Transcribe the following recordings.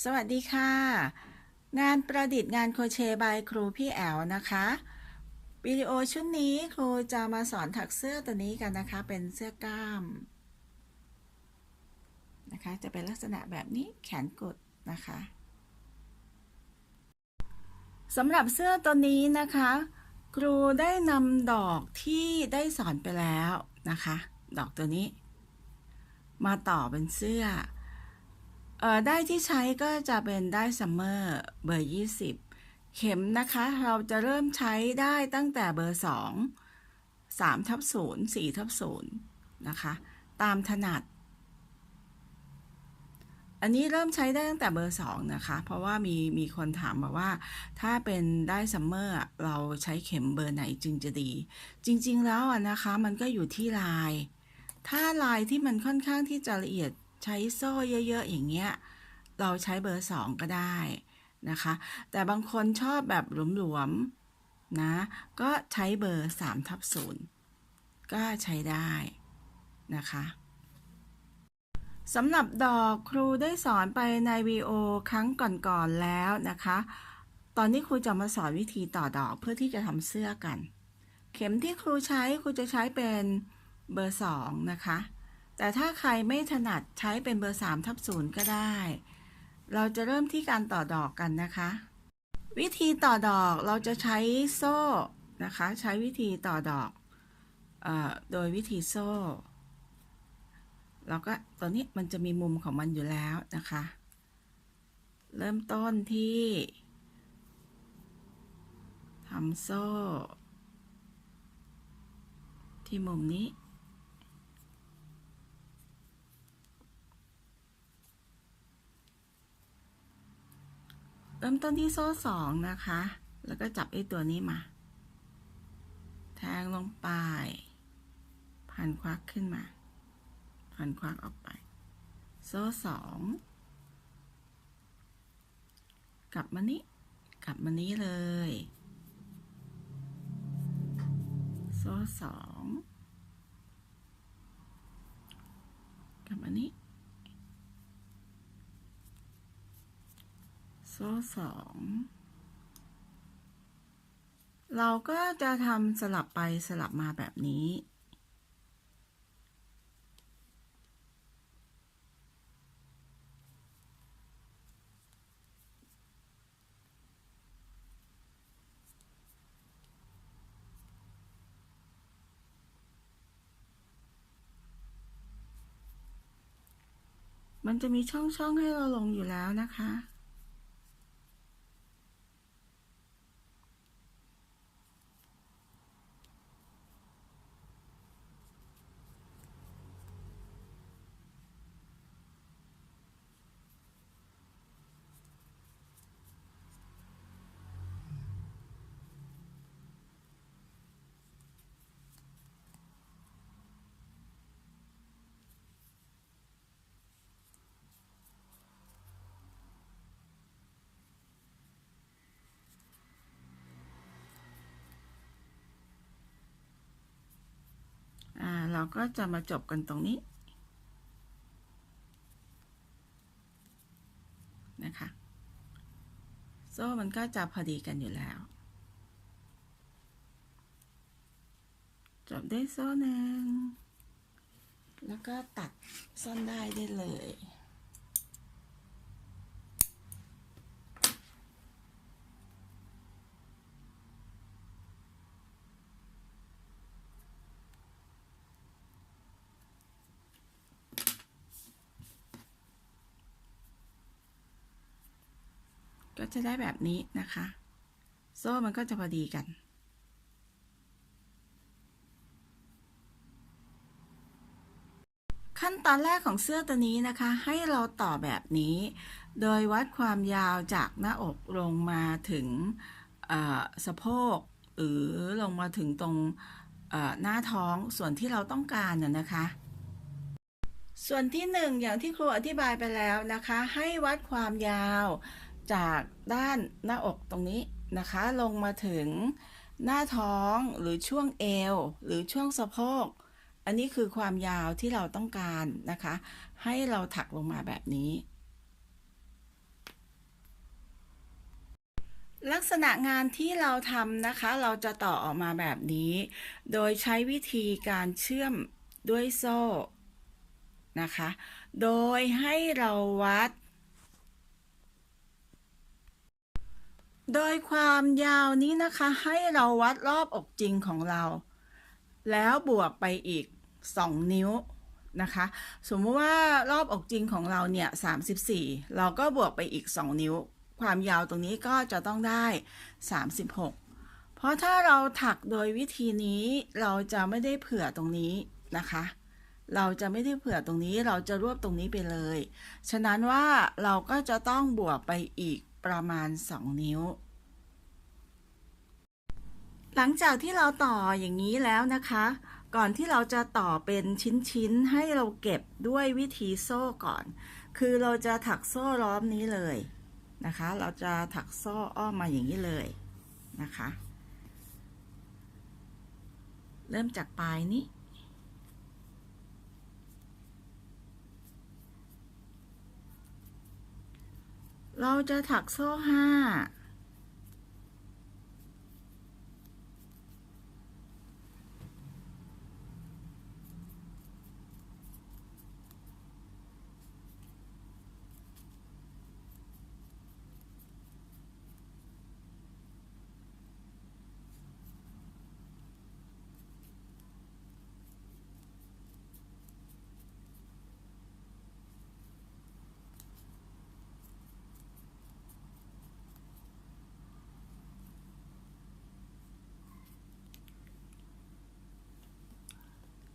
สวัสดีค่ะ งานประดิษฐ์งานโคเชบายครูพี่แอลนะคะวิดีโอชุดนี้ครูจะมาสอนถักเสื้อตัวนี้กันนะคะ เป็นเสื้อกล้ามนะคะ จะเป็นลักษณะแบบนี้แขนกดนะคะสำหรับเสื้อตัวนี้นะคะ ครูได้นำดอกที่ได้สอนไปแล้วนะคะ ดอกตัวนี้ มาต่อเป็นเสื้อ เอ่อได้ที่ใช้ก็จะเป็นได้ซัมเมอร์เบอร์ 20 เข็มนะคะ เราจะเริ่มใช้ได้ตั้งแต่เบอร์ 2 3ทับ0 4ทับ0นะคะ ตามถนัด อันนี้เริ่มใช้ได้ตั้งแต่เบอร์ 2 นะคะ เพราะว่ามีมีคนถามมาว่า ถ้าเป็นได้ซัมเมอร์เราใช้เข็มเบอร์ไหนจึงจะดี จริง ๆ แล้วนะคะ มันก็อยู่ที่ลาย ถ้าลายที่มันค่อนข้างที่จะละเอียด ใช้โซ่เยอะๆ อย่างเงี้ย เราใช้เบอร์สองก็ได้นะคะ แต่บางคนชอบแบบหลวมๆนะ ก็ใช้เบอร์สามทับศูนย์ก็ใช้ได้นะคะสำหรับดอกครูได้สอนไปในวีโอครั้งก่อนๆแล้วนะคะ ตอนนี้ครูจะมาสอนวิธีต่อดอกเพื่อที่จะทำเสื้อกัน เข็มที่ครูใช้ครูจะใช้เป็นเบอร์สองนะคะ แต่ถ้าใครไม่ถนัดใช้เป็นเบอร์สามทับศูนย์ก็ได้ เราจะเริ่มที่การต่อดอกกันนะคะ วิธีต่อดอกเราจะใช้โซ่นะคะ ใช้วิธีต่อดอกออโดยวิธีโซ่เราก็ตัวนี้มันจะมีมุมของมันอยู่แล้วนะคะ เริ่มต้นที่ทำโซ่ ที่มุมนี้ เริ่มต้นที่โซ่สองนะคะ แล้วก็จับไอ้ตัวนี้มา แทงลงไปพันควักขึ้นมาพันควักออกไป โซ่สองกลับมานี้ กลับมานี้เลย โซ่สองกลับมานี้ โซ่สองเราก็จะทำสลับไปสลับมาแบบนี้ มันจะมีช่องๆให้เราลงอยู่แล้วนะคะ อ่าเราก็จะมาจบกันตรงนี้นะคะ โซ่มันก็จะพอดีกันอยู่แล้ว จบได้โซ่หนึ่งแล้วก็ตัดซ่อนได้ได้เลย ก็จะได้แบบนี้นะคะ โซ่มันก็จะพอดีกัน ขั้นตอนแรกของเสื้อตัวนี้นะคะ ให้เราต่อแบบนี้ โดยวัดความยาวจากหน้าอกลงมาถึงสะโพกหรือลงมาถึงตรงหน้าท้องส่วนที่เราต้องการน่ะนะคะ ส่วนที่หนึ่งอย่างที่ครูอธิบายไปแล้วนะคะ ให้วัดความยาว จากด้านหน้าอกตรงนี้นะคะ ลงมาถึงหน้าท้องหรือช่วงเอว หรือช่วงสะโพก อันนี้คือความยาวที่เราต้องการนะคะ ให้เราถักลงมาแบบนี้ ลักษณะงานที่เราทำนะคะ เราจะต่อออกมาแบบนี้ โดยใช้วิธีการเชื่อมด้วยโซ่นะคะ โดยให้เราวัด โดยความยาวนี้นะคะให้เราวัดรอบอกจริงของเรา แล้วบวกไปอีก 2 นิ้วนะคะ สมมติว่ารอบอกจริงของเราเนี่ย 34 เราก็บวกไปอีก 2 นิ้ว ความยาวตรงนี้ก็จะต้องได้ 36 เพราะถ้าเราถักโดยวิธีนี้เราจะไม่ได้เผื่อตรงนี้นะคะ เราจะไม่ได้เผื่อตรงนี้เราจะรวบตรงนี้ไปเลย ฉะนั้นว่าเราก็จะต้องบวกไปอีก ประมาณ 2 นิ้ว หลังจากที่เราต่ออย่างนี้แล้วนะคะ ก่อนที่เราจะต่อเป็นชิ้นๆ ให้เราเก็บด้วยวิธีโซ่ก่อน คือเราจะถักโซ่ล้อมนี้เลยนะคะ เราจะถักโซ่อ้อมมาอย่างนี้เลยนะคะ เริ่มจากปลายนี้ เราจะถักโซ่ห้า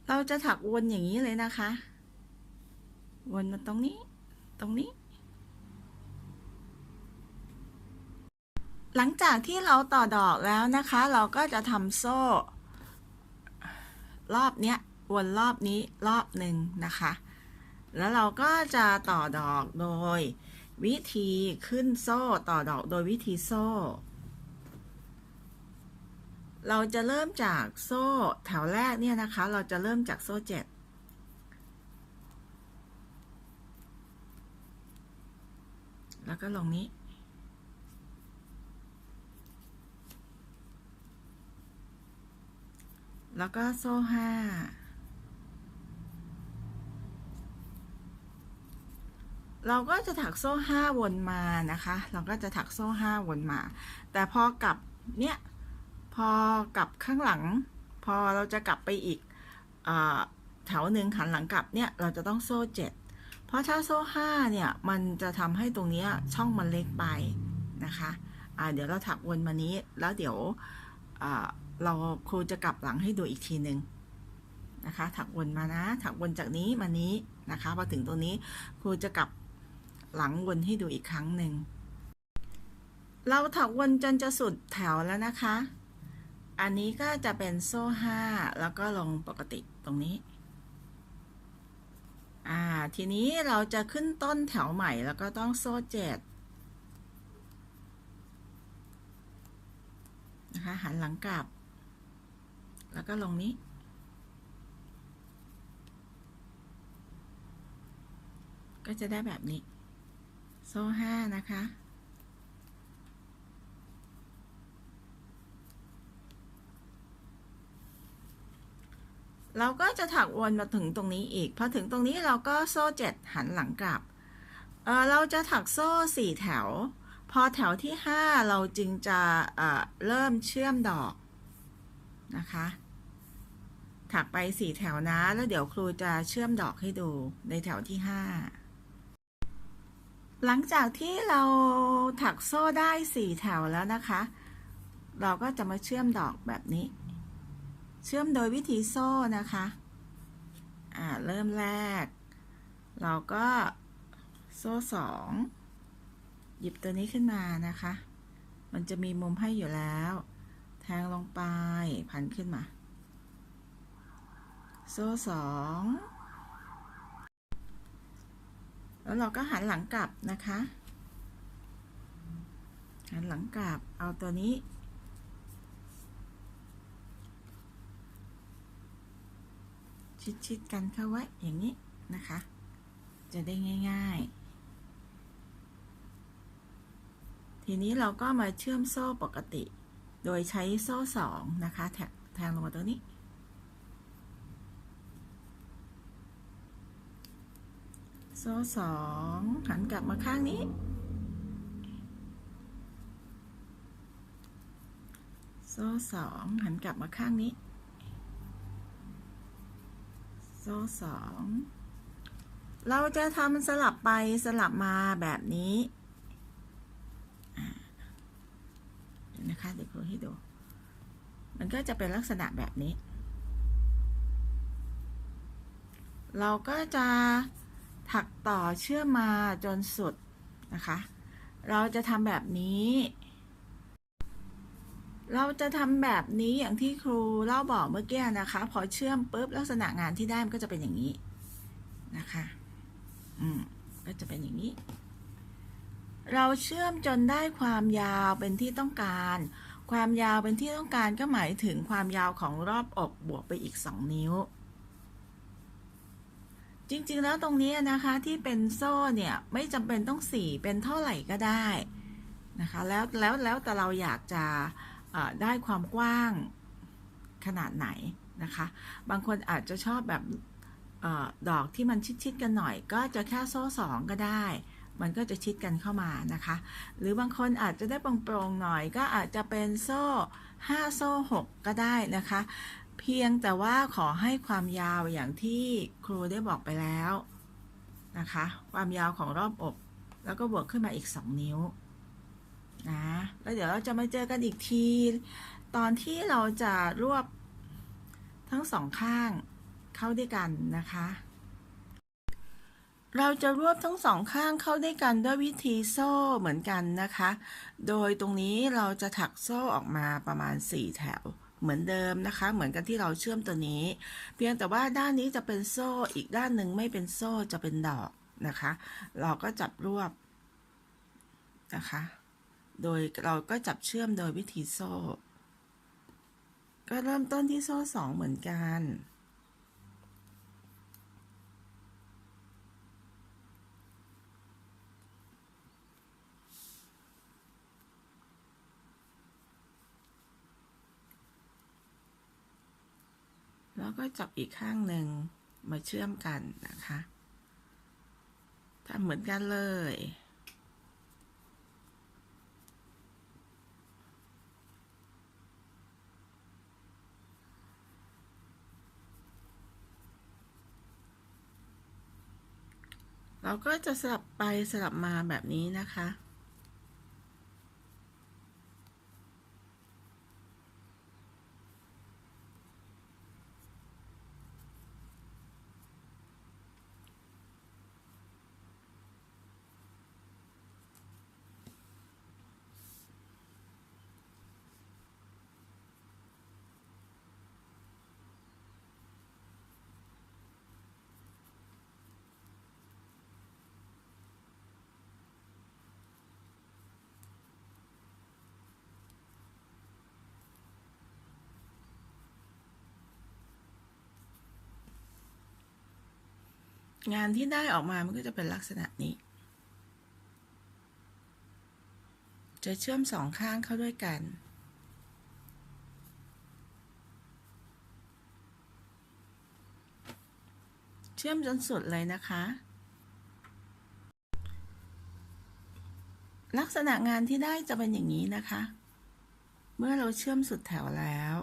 เราจะถักวนอย่างนี้เลยนะคะ วนมาตรงนี้ ตรงนี้ หลังจากที่เราต่อดอกแล้วนะคะ เราก็จะทำโซ่ รอบเนี้ย วนรอบนี้รอบหนึ่งนะคะ แล้วเราก็จะต่อดอกโดย วิธีขึ้นโซ่ต่อดอกโดยวิธีโซ่ เราจะเริ่มจากโซ่แถวแรกเนี่ยนะคะ เราจะเริ่มจากโซ่เจ็ดแล้วก็ลงนี้ แล้วก็โซ่ห้า เราก็จะถักโซ่ห้าวนมานะคะ เราก็จะถักโซ่ห้าวนมา แต่พอกลับเนี่ย พอกลับข้างหลัง พอเราจะกลับไปอีกอแถวหนึ่งหันหลังกลับเนี่ยเราจะต้องโซ่เจ็ดเพราะถ้าโซ่ห้าเนี่ยมันจะทำให้ตรงนี้ช่องมันเล็กไปนะคะอ่าเดี๋ยวเราถักวนมานี้แล้วเดี๋ยวเราครูจะกลับหลังให้ดูอีกทีหนึ่งนะคะ ถักวนมานะ ถักวนจากนี้มานี้นะคะพอถึงตรงนี้ครูจะกลับหลังวนให้ดูอีกครั้งหนึ่งเราถักวนจนจะสุดแถวแล้วนะคะ อันนี้ก็จะเป็นโซ่ห้าแล้วก็ลงปกติตรงนี้ อ่า ทีนี้เราจะขึ้นต้นแถวใหม่แล้วก็ต้องโซ่เจ็ดนะคะหันหลังกลับ แล้วก็ลงนี้ ก็จะได้แบบนี้ โซ่ห้านะคะ เราก็จะถักวนมาถึงตรงนี้อีก พอถึงตรงนี้เราก็โซ่เจ็ดหันหลังกลับเเราจะถักโซ่สี่แถว พอแถวที่ห้าเราจึงจะเเริ่มเชื่อมดอกนะคะ ถักไปสี่แถวนะ แล้วเดี๋ยวครูจะเชื่อมดอกให้ดูในแถวที่ห้าหลังจากที่เราถักโซ่ได้สี่แถวแล้วนะคะ เราก็จะมาเชื่อมดอกแบบนี้ เชื่อมโดยวิธีโซ่นะคะอ่าเริ่มแรก เราก็โซ่สองหยิบตัวนี้ขึ้นมานะคะ มันจะมีมุมให้อยู่แล้ว แทงลงไปพันขึ้นมา โซ่สองแล้วเราก็หันหลังกลับนะคะ หันหลังกลับเอาตัวนี้ ชิดๆกันเข้าไว้อย่างนี้นะคะ จะได้ง่าย ๆ ทีนี้เราก็มาเชื่อมโซ่ปกติ โดยใช้โซ่สองนะคะ แทงแทงลงมาตรงนี้ โซ่สองหันกลับมาข้างนี้ โซ่สองหันกลับมาข้างนี้ โซ่สอง เราจะทำสลับไปสลับมาแบบนี้นะคะเดี๋ยวครูให้ดู มันก็จะเป็นลักษณะแบบนี้ เราก็จะถักต่อเชื่อมมาจนสุดนะคะ เราจะทำแบบนี้ เราจะทำแบบนี้อย่างที่ครูเล่าบอกเมื่อกี้นะคะ พอเชื่อมปุ๊บลักษณะงานที่ได้มันก็จะเป็นอย่างนี้นะคะ อืม ก็จะเป็นอย่างนี้ เราเชื่อมจนได้ความยาวเป็นที่ต้องการ ความยาวเป็นที่ต้องการก็หมายถึงความยาวของรอบอกบวกไปอีก 2 นิ้ว จริงๆ แล้วตรงนี้นะคะที่เป็นโซ่เนี่ยไม่จำเป็นต้องสี่เป็นเท่าไหร่ก็ได้นะคะ แล้วแล้วแล้วแต่เราอยากจะ ได้ความกว้างขนาดไหนนะคะ บางคนอาจจะชอบแบบออดอกที่มันชิดๆกันหน่อย ก็จะแค่โซ่สองก็ได้ มันก็จะชิดกันเข้ามานะคะ หรือบางคนอาจจะได้โปร่งๆหน่อย ก็อาจจะเป็นโซ่5โซ่6ก็ได้นะคะ เพียงแต่ว่าขอให้ความยาวอย่างที่ครูได้บอกไปแล้วนะคะ ความยาวของรอบอก แล้วก็บวกขึ้นมาอีก 2 นิ้ว นะแล้วเดี๋ยวเราจะมาเจอกันอีกที ตอนที่เราจะรวบทั้งสองข้างเข้าด้วยกันนะคะ เราจะรวบทั้งสองข้างเข้าด้วยกันด้วยวิธีโซ่เหมือนกันนะคะ โดยตรงนี้เราจะถักโซ่ออกมาประมาณ 4 แถวเหมือนเดิมนะคะ เหมือนกันที่เราเชื่อมตัวนี้ เพียงแต่ว่าด้านนี้จะเป็นโซ่อีกด้านหนึ่งไม่เป็นโซ่จะเป็นดอกนะคะ เราก็จับรวบนะคะ โดยเราก็จับเชื่อมโดยวิธีโซ่ ก็เริ่มต้นที่โซ่สองเหมือนกัน แล้วก็จับอีกข้างหนึ่งมาเชื่อมกันนะคะทำเหมือนกันเลย เราก็จะสลับไปสลับมาแบบนี้นะคะ งานที่ได้ออกมามันก็จะเป็นลักษณะนี้ จะเชื่อมสองข้างเข้าด้วยกัน เชื่อมจนสุดเลยนะคะ ลักษณะงานที่ได้จะเป็นอย่างนี้นะคะ เมื่อเราเชื่อมสุดแถวแล้ว